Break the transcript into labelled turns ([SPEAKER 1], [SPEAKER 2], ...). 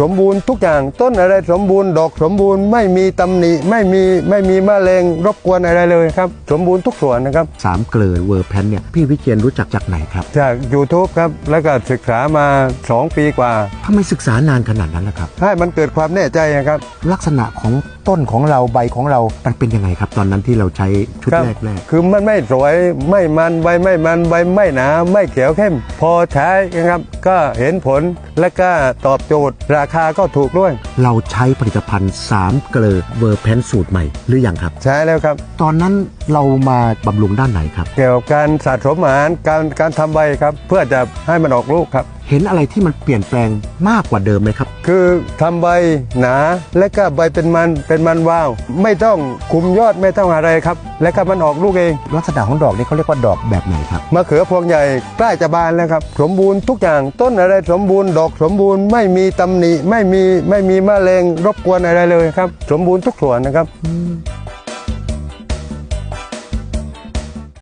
[SPEAKER 1] สมบูรณ์ทุกอย่างต้นอะไรสมบูรณ์ดอกสมบูรณ์ไม่มีตำหนิไม่มีไม่มีแมลงรบกวนอะไรเลยครับ สมบูรณ์ทุกส่วนนะครับ
[SPEAKER 2] สามเกลือเวอร์แพนเนี่ยพี่วิเชียนรู้จักจากไหนครับ
[SPEAKER 1] จาก YouTube ครับ แล้วก็ศึกษามา 2 ปีกว่า
[SPEAKER 2] ทำไมศึกษานานขนาดนั้นล่ะครับ
[SPEAKER 1] ให้มันเกิดความแน่ใจนะครับ
[SPEAKER 2] ลักษณะของต้นของเราใบของเรา มันเป็นยังไงครับ ตอนนั้นที่เราใช้ชุด
[SPEAKER 1] ครับ
[SPEAKER 2] แรกแรก
[SPEAKER 1] คือมันไม่สวยไม่มันใบไม่มันใบไม่หนาไม่เขียวเข้ม พอใช้นะครับ ก็เห็นผลและก็ตอบโจทย์ ราคาก็ถูกด้วย
[SPEAKER 2] เราใช้ผลิตภัณฑ์สามเกลือเวอร์แพนสูตรใหม่หรือยังครับ
[SPEAKER 1] ใช้แล้วครับ
[SPEAKER 2] ตอนนั้น เรามาบำรุงด้านไหนครับ
[SPEAKER 1] เกี่ยวกับการสะสมอาหารการการทำใบครับ เพื่อจะให้มันออกลูกครับ
[SPEAKER 2] เห็นอะไรที่มันเปลี่ยนแปลงมากกว่าเดิมไหมครับ
[SPEAKER 1] คือทำใบหนาและก็ใบเป็นมันเป็นมันวาว ไม่ต้องคุมยอดไม่ต้องอะไรครับ และก็มันออกลูกเอง
[SPEAKER 2] ลักษณะของดอกนี่เขาเรียกว่าดอกแบบไหนครับ
[SPEAKER 1] มะเขือพวงใหญ่ใกล้จะบานแล้วครับสมบูรณ์ทุกอย่างต้นอะไรสมบูรณ์ดอกสมบูรณ์ไม่มีตำหนิไม่มีไม่มีแมลงรบกวนอะไรเลยครับ สมบูรณ์ทุกส่วนนะครับ